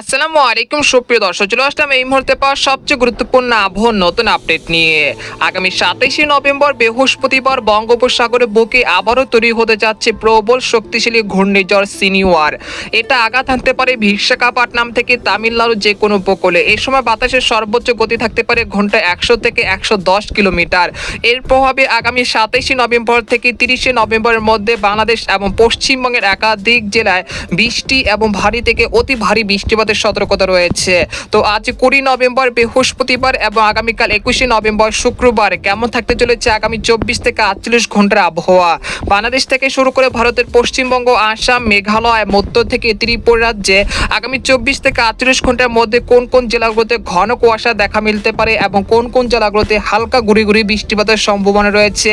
আসসালামু আলাইকুম, সুপ্রিয় দর্শক, চলে আসলাম এই মুহূর্তে পাওয়া সবচেয়ে গুরুত্বপূর্ণ আবহাওয়ার নতুন আপডেট নিয়ে। আগামী সাতাইশে নভেম্বর বৃহস্পতিবার বঙ্গোপসাগরে বুকে আবারও তৈরি হতে যাচ্ছে প্রবল শক্তিশালী ঘূর্ণিঝড় সিনিয়র এটা আঘাত হানতে পারে বিশাখাপাটনাম থেকে তামিলনাড়ু যে কোনো উপকূলে। এই সময় বাতাসের সর্বোচ্চ গতি থাকতে পারে ঘন্টায় একশো থেকে একশো দশ কিলোমিটার। এর প্রভাবে আগামী সাতাইশে নভেম্বর থেকে তিরিশে নভেম্বরের মধ্যে বাংলাদেশ এবং পশ্চিমবঙ্গের একাধিক জেলায় বৃষ্টি এবং ভারী থেকে অতি ভারী বৃষ্টিপাতের সতর্কতা রয়েছে। তো আজ কুড়ি নভেম্বর, বৃহস্পতিবার এবং আগামীকাল একুশে নভেম্বর, শুক্রবার কেমন থাকতে চলেছে আগামী চব্বিশ থেকে আটচল্লিশ ঘণ্টার আবহাওয়া? বাংলাদেশ থেকে শুরু করে ভারতের পশ্চিমবঙ্গ, আসাম, মেঘালয়, মধ্য থেকে ত্রিপুরা রাজ্যে আগামী চব্বিশ থেকে আটচল্লিশ ঘণ্টার মধ্যে কোন কোন জেলাগুলোতে ঘন কুয়াশা দেখা মিলতে পারে এবং কোন কোন জেলাগুলোতে হালকা গুড়ি গুড়ি বৃষ্টিপাতের সম্ভাবনা রয়েছে?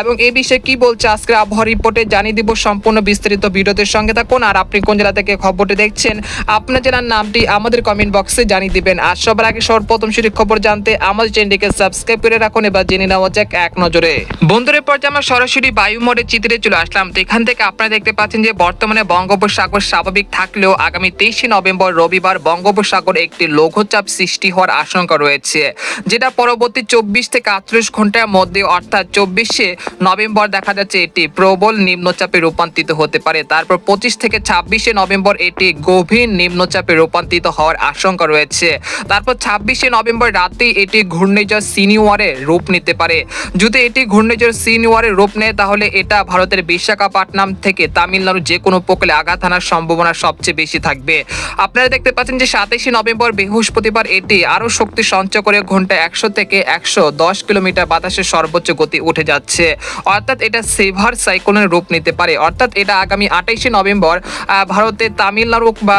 এবং এই বিষয়ে কি বলছে আজকের আবহাওয়া রিপোর্টে? জানিয়ে দিব সম্পূর্ণ বিস্তারিত ভিডিওদের সঙ্গে থাকুন। আর আপনি কোন জেলা থেকে খবরটি দেখছেন? আপনার জেলার নামটি আমাদের কমেন্ট বক্সে জানিয়ে দিবেন। আর সবার আগে সর্বপ্রথম সেটি খবর জানতে আমাদের চ্যানেলটিকে সাবস্ক্রাইব করে রাখুন এবার জেনে নেওয়া যাক এক নজরে। বন্ধুদের পর্যায়ে আমরা সরাসরি বায়ু মোড়ে চিত্রে চলে আসলাম। তো এখান থেকে আপনারা দেখতে পাচ্ছেন যে বর্তমানে বঙ্গোপসাগর স্বাভাবিক থাকলেও আগামী তেইশে নভেম্বর রবিবার বঙ্গোপসাগরে একটি লঘুচাপ সৃষ্টি হওয়ার আশঙ্কা রয়েছে, যেটা পরবর্তী চব্বিশ থেকে আটত্রিশ ঘণ্টার মধ্যে অর্থাৎ চব্বিশে নভেম্বর দেখা যাচ্ছে এটি প্রবল নিম্নচাপে রূপান্তরিত হতে পারে। তারপর পঁচিশ থেকে ছাব্বিশে নভেম্বর এটি গভীর নিম্নচাপে রূপান্তরিত হওয়ার আশঙ্কা রয়েছে। তারপর ছাব্বিশে নভেম্বর রাতেই এটি ঘূর্ণিঝড় সিনিওয়ারে রূপ নিতে পারে। যদি এটি ঘূর্ণিঝড় সিনিওয়ারে রূপ নেয়, তাহলে এটা ভারতের বিশাখাপাটনাম থেকে তামিলনাড়ু যে কোনো উপকূলে আঘাত আনার সম্ভাবনা সবচেয়ে বেশি থাকবে। আপনারা দেখতে পাচ্ছেন যে সাতাইশে নভেম্বর বৃহস্পতিবার এটি আরও শক্তি সঞ্চয় করে ঘণ্টা একশো থেকে একশো দশ কিলোমিটার বাতাসের সর্বোচ্চ গতি উঠে যাচ্ছে। অর্থাৎ এটা সেভার সাইক্লোনের রূপ নিতে পারে। অর্থাৎ এটা আগামী আঠাইশে নভেম্বর ভারতের তামিলনাড়ু বা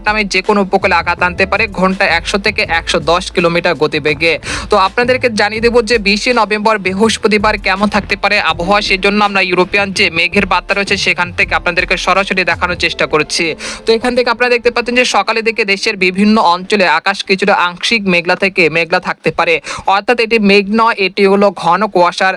বিশাখাপাট্টনামের যে কোনো উপকূলে আঘাত আনতে পারে ঘন্টায় একশো থেকে একশো দশ কিলোমিটার গতিবেগে। তো আপনাদেরকে জানিয়ে দেবো যে বিশে নভেম্বর বৃহস্পতিবার কেমন থাকতে পারে আবহাওয়া সেই জন্য আমরা ইউরোপিয়ান যে মেঘের বার্তা রয়েছে সেখান থেকে আপনাদেরকে সরাসরি দেখানোর চেষ্টা করছি। তো এখান থেকে আপনারা দেখতে পাচ্ছেন যে সকালে দিকে দেশের বিভিন্ন অঞ্চলে আকাশ কিছুটা আংশিক মেঘলা থেকে মেঘলা থাকতে পারে। অর্থাৎ এটি মেঘ নয়, এটি হলো ঘন কুয়াশার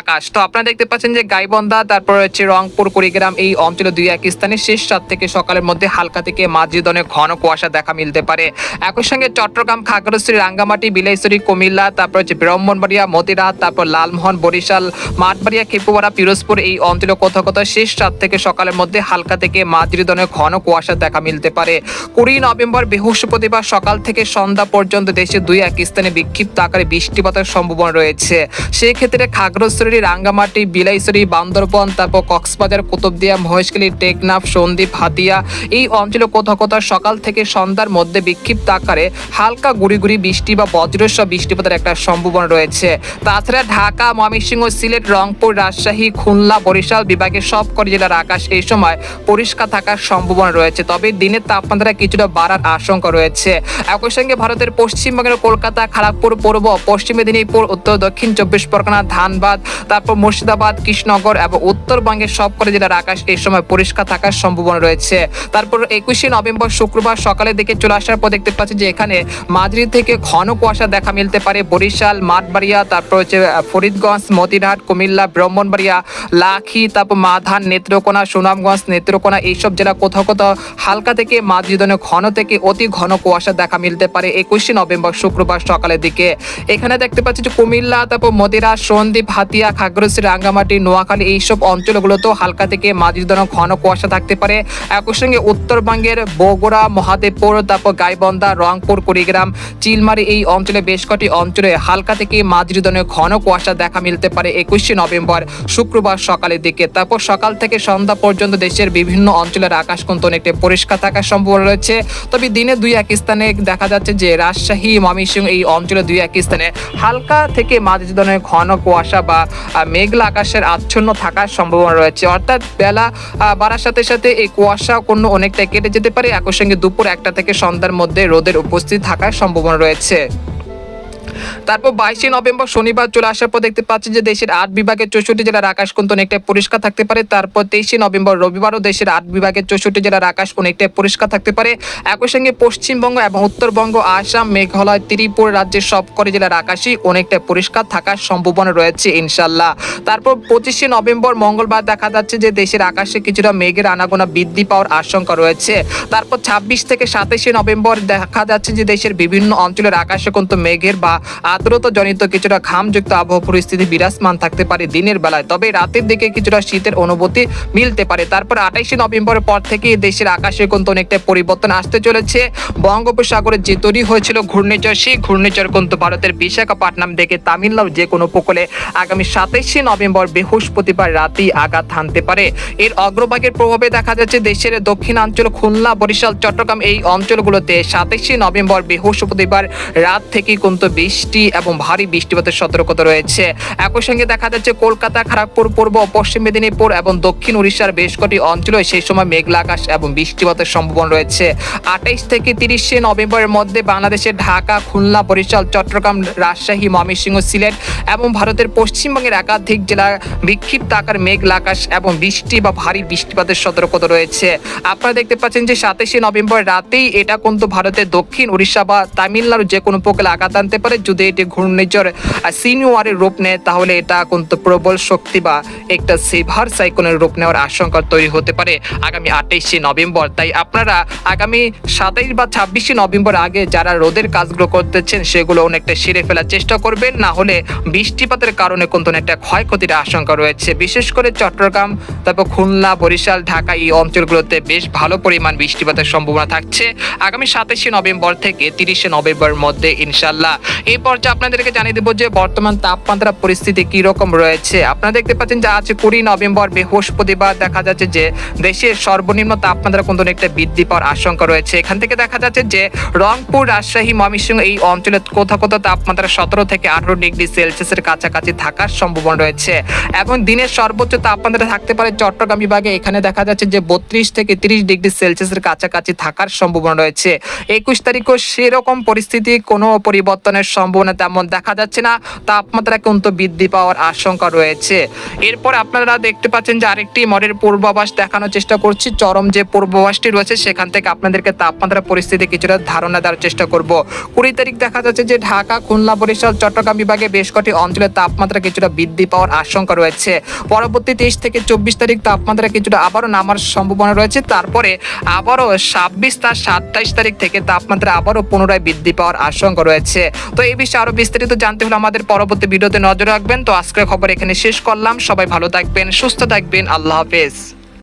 আকাশ। তো আপনারা দেখতে পাচ্ছেন যে গাইবন্ধা, তারপর হচ্ছে রংপুর, কুড়িগ্রাম এই অঞ্চলে দুই এক স্থানে শেষ রাত থেকে সকালের মধ্যে হালকা থেকে মাঝি ঘন কুয়াশা দেখা মিলতে পারে। একই সঙ্গে চট্টগ্রাম, খাগড়াছড়ি, রাঙ্গামাটি, বিলাইছড়ি, কুমিল্লা, তারপর হচ্ছে ব্রাহ্মণবাড়িয়া মতিরাট তারপর লালমোহন, বরিশাল, মাঠবাড়িয়া খেপুপাড়া পিরোজপুর এই অঞ্চলে কোথাও কোথাও শেষ রাত থেকে সকালের মধ্যে হালকা থেকে মাঝারি ধরনের ঘন কুয়াশা দেখা মিলতে পারে। কুড়ি নভেম্বর বৃহস্পতিবার সকাল থেকে সন্ধ্যা পর্যন্ত দেশে দুই এক স্থানে বিক্ষিপ্ত আকারে বৃষ্টিপাতের সম্ভাবনা রয়েছে। সেই ক্ষেত্রে খাগড়াছড়ি, রাঙ্গামাটি, বিলাইছড়ি, বান্দরবন, তারপর কক্সবাজার, কুতুবদিয়া, মহেশখালী, টেকনাফ, সন্দ্বীপ, হাতিয়া এই অঞ্চলে কোথাও কোথাও সকাল থেকে সন্ধ্যার মধ্যে বিক্ষিপ্ত আকারে হালকা গুড়ি গুড়ি বৃষ্টি বা বজ্রস্ব বৃষ্টিপাতের একটা সম্ভাবনা রয়েছে। তাছাড়া ঢাকা, ময়মনসিংহ, সিলেট, রংপুর, রাজশাহী, খুলনা, বরিশাল বিভাগের সব সবকটি জেলার আকাশ এই সময় পরিষ্কার থাকার সম্ভাবনা রয়েছে। তবে দিনের তাপমাত্রা কিছুটা বাড়ার আশঙ্কা রয়েছে। একই সঙ্গে ভারতের পশ্চিমবঙ্গের কলকাতা খড়গপুর পূর্ব পশ্চিম মেদিনীপুর, উত্তর, দক্ষিণ, চব্বিশ পরগনা, ধানবাদ, তারপর মুর্শিদাবাদ, কৃষ্ণনগর এবং উত্তরবঙ্গের সব সবকটি জেলার আকাশ এই সময় পরিষ্কার থাকার সম্ভাবনা রয়েছে। তারপর একুশে নভেম্বর শুক্রবার সকালের দিকে চলে আসার পর দেখতে পাচ্ছি যে এখানে মাঝারি থেকে ঘন কুয়াশা দেখা মিলতে পারে। বরিশাল, মাঠবাড়িয়া, তারপর হচ্ছে ফরিদগঞ্জ, মতিরহাট, কুমিল্লা, ব্রাহ্মণবাড়িয়া, লাখি, তারপর মাধান, নেত্রকোনা, সুনামগঞ্জ, নেত্রকোনা এইসব জেলা কোথাও কোথাও হালকা থেকে মাঝারি ধরনের ঘন থেকে অতি ঘন কুয়াশা দেখা মিলতে পারে একুশে নভেম্বর শুক্রবার সকালের দিকে। এখানে দেখতে পাচ্ছি যে কুমিল্লা, তারপর মদিরা সন্দ্বীপ, হাতিয়া, খাগড়াছড়ি, রাঙ্গামাটি, নোয়াখালী এইসব অঞ্চলগুলোতেও হালকা থেকে মাঝারি ধরনের ঘন কুয়াশা থাকতে পারে। একই সঙ্গে উত্তরবঙ্গের বগুড়া মহাদেবপুর, তারপর গাইবন্ধা, রংপুর, কুড়িগ্রাম, চিলমারি এই অঞ্চলে বেশ কটি অঞ্চলে হালকা থেকে মাঝারি ধরনের ঘন কুয়াশা দেখা মিলতে পারে একুশে নভেম্বর, শুক্রবার সকালের দিকে। তারপর সকাল থেকে সন্ধ্যা পর্যন্ত দেশের বিভিন্ন অঞ্চলের আকাশ কিন্তু অনেকটা পরিষ্কার থাকার সম্ভাবনা রয়েছে। তবে দিনে দুই এক স্থানে দেখা যাচ্ছে যে রাজশাহী, ময়মনসিংহ এই অঞ্চলে দুই এক স্থানে হালকা থেকে মাঝারি ধরনের ঘন কুয়াশা বা মেঘলা আকাশের আচ্ছন্ন থাকার সম্ভাবনা রয়েছে। অর্থাৎ বেলা বাড়ার সাথে সাথে এই কুয়াশা কোনো অনেকটা কেটে যেতে পারে। একই সঙ্গে দুপুর একটা থেকে সন্ধ্যার মধ্যে রোদের উপস্থিত থাকার সম্ভাবনা রয়েছে। তারপর বাইশে নভেম্বর শনিবার চলে আসার পর দেখতে পাচ্ছি যে দেশের আট বিভাগের চৌষট্টি জেলার আকাশ কিন্তু অনেকটা পরিষ্কার থাকতে পারে। তারপর তেইশে নভেম্বর রবিবারও দেশের আট বিভাগের চৌষট্টি জেলার আকাশ অনেকটাই পরিষ্কার থাকতে পারে। একই সঙ্গে পশ্চিমবঙ্গ এবং উত্তরবঙ্গ, আসাম, মেঘালয়, ত্রিপুরা রাজ্যের সবকটি জেলার আকাশই অনেকটা পরিষ্কার থাকার সম্ভাবনা রয়েছে ইনশাল্লাহ তারপর পঁচিশে নভেম্বর মঙ্গলবার দেখা যাচ্ছে যে দেশের আকাশে কিছুটা মেঘের আনাগোনা বৃদ্ধি পাওয়ার আশঙ্কা রয়েছে। তারপর ছাব্বিশ থেকে সাতাশে নভেম্বর দেখা যাচ্ছে যে দেশের বিভিন্ন অঞ্চলের আকাশে কিন্তু মেঘের বা আর্দ্রতা জনিত কিছুটা ঘামযুক্ত আবহাওয়া পরিস্থিতি বিরাজমান থাকতে পারে দিনের বেলায়, তবে রাতের দিকে কিছুটা শীতের অনুভূতি মিলতে পারে। তারপর আঠাইশে নভেম্বরের পর থেকে দেশের আকাশে কিন্তু অনেকটা পরিবর্তন আসতে চলেছে। বঙ্গোপসাগরে যে তৈরি হয়েছিল ঘূর্ণিঝড়, সেই ঘূর্ণিঝড় কিন্তু ভারতের বিশাখাপাটনাম থেকে তামিলনাড়ু যে কোনো উপকূলে আগামী সাতাইশে নভেম্বর বৃহস্পতিবার রাতেই আঘাত হানতে পারে। এর অগ্রভাগের প্রভাবে দেখা যাচ্ছে দেশের দক্ষিণাঞ্চল, খুলনা, বরিশাল, চট্টগ্রাম এই অঞ্চলগুলোতে সাতাইশে নভেম্বর বৃহস্পতিবার রাত থেকে কিন্তু বৃষ্টি এবং ভারী বৃষ্টিপাতের সতর্কতা রয়েছে। একই সঙ্গে দেখা যাচ্ছে কলকাতা খড়গপুর পূর্ব পশ্চিম মেদিনীপুর এবং দক্ষিণ উড়িষ্যার বেশ কটি অঞ্চলে সেই সময় মেঘলা আকাশ এবং বৃষ্টিপাতের সম্ভাবনা রয়েছে। আঠাইশ থেকে তিরিশে নভেম্বরের মধ্যে বাংলাদেশের ঢাকা, খুলনা, বরিশাল, চট্টগ্রাম, রাজশাহী, ময়মনসিংহ, সিলেট এবং ভারতের পশ্চিমবঙ্গের একাধিক জেলা বিক্ষিপ্ত আকার মেঘলা আকাশ এবং বৃষ্টি বা ভারী বৃষ্টিপাতের সতর্কতা রয়েছে। আপনারা দেখতে পাচ্ছেন যে সাতাশে নভেম্বর রাতেই এটা কিন্তু ভারতের দক্ষিণ উড়িষ্যা বা তামিলনাড়ু যে কোনো উপকূলে আঘাত আনতে পারে। যদি এটি ঘূর্ণিঝড় সিনিয়রের রূপ নেয়, তাহলে এটা কিন্তু প্রবল শক্তি বা একটা সিভার সাইক্লোনের রূপ নেওয়ার আশঙ্কা তৈরি হতে পারে আগামী আঠাইশে নভেম্বর। তাই আপনারা আগামী সাতাইশ বা ছাব্বিশে নভেম্বর আগে যারা রোদের কাজগুলো করতেছেন, সেগুলো অনেকটা সেরে ফেলার চেষ্টা করবেন। না হলে বৃষ্টিপাতের কারণে কিন্তু একটা ক্ষয়ক্ষতির আশঙ্কা রয়েছে। বিশেষ করে চট্টগ্রাম, তারপর খুলনা, বরিশাল, ঢাকা এই অঞ্চলগুলোতে বেশ ভালো পরিমাণ বৃষ্টিপাতের সম্ভাবনা থাকছে। আগামী সাতাশে নভেম্বর থেকে তিরিশে নভেম্বর মধ্যে ইনশাল্লাহ এই পর্যায়ে আপনাদেরকে জানিয়ে দেবো যে বর্তমান তাপমাত্রা পরিস্থিতি কি রকম রয়েছে। আপনারা দেখতে পাচ্ছেন যে আজ কুড়ি নভেম্বর বৃহস্পতিবার দেখা যাচ্ছে যে দেশের সর্বনিম্ন তাপমাত্রা কিন্তু অনেকটা বৃদ্ধি পাওয়ার আশঙ্কা রয়েছে। এখান থেকে দেখা যাচ্ছে যে রংপুর, রাজশাহী, ময়মনসিংহ এই অঞ্চলে কোথাও কোথাও তাপমাত্রা সতেরো থেকে আঠারো ডিগ্রি সেলসিয়াসের কাছাকাছি থাকার সম্ভাবনা রয়েছে। এবং দিনের সর্বোচ্চ তাপমাত্রা থাকতে পারে চট্টগ্রাম বিভাগে। এখানে দেখা যাচ্ছে যে বত্রিশ থেকে তিরিশ ডিগ্রি সেলসিয়াসের কাছাকাছি থাকার সম্ভাবনা রয়েছে। একুশ তারিখও সেরকম পরিস্থিতি, কোনো পরিবর্তনের সম্ভাবনা তেমন দেখা যাচ্ছে না। তাপমাত্রা কিন্তু বৃদ্ধি পাওয়ার আশঙ্কা রয়েছে। এরপর আপনারা দেখতে পাচ্ছেন যে আরেকটি মডেল পূর্বাভাস দেখানোর চেষ্টা করছি। চরম যে পূর্বাভাসটি রয়েছে, সেখান থেকে আপনাদেরকে তাপমাত্রা পরিস্থিতি কিছুটা ধারণা দেওয়ার চেষ্টা করব। কুড়ি তারিখ দেখা যাচ্ছে যে ঢাকা, খুলনা, বরিশাল, চট্টগ্রাম বিভাগে বেশ কটি অঞ্চলের তাপমাত্রা কিছুটা বৃদ্ধি পাওয়ার আশঙ্কা রয়েছে। পরবর্তী তেইশ থেকে চব্বিশ তারিখ তাপমাত্রা কিছুটা আবারও নামার সম্ভাবনা রয়েছে। তারপরে আবারও ছাব্বিশ তার সাতাইশ তারিখ থেকে তাপমাত্রা আবারও পুনরায় বৃদ্ধি পাওয়ার আশঙ্কা রয়েছে। তো এই বিষয়ে আরও বিস্তারিত জানতে হলে আমাদের পরবর্তী ভিডিওতে নজর রাখবেন। তো আজকের খবর এখানে শেষ করলাম। সবাই ভালো থাকবেন, সুস্থ থাকবেন। আল্লাহ হাফেজ।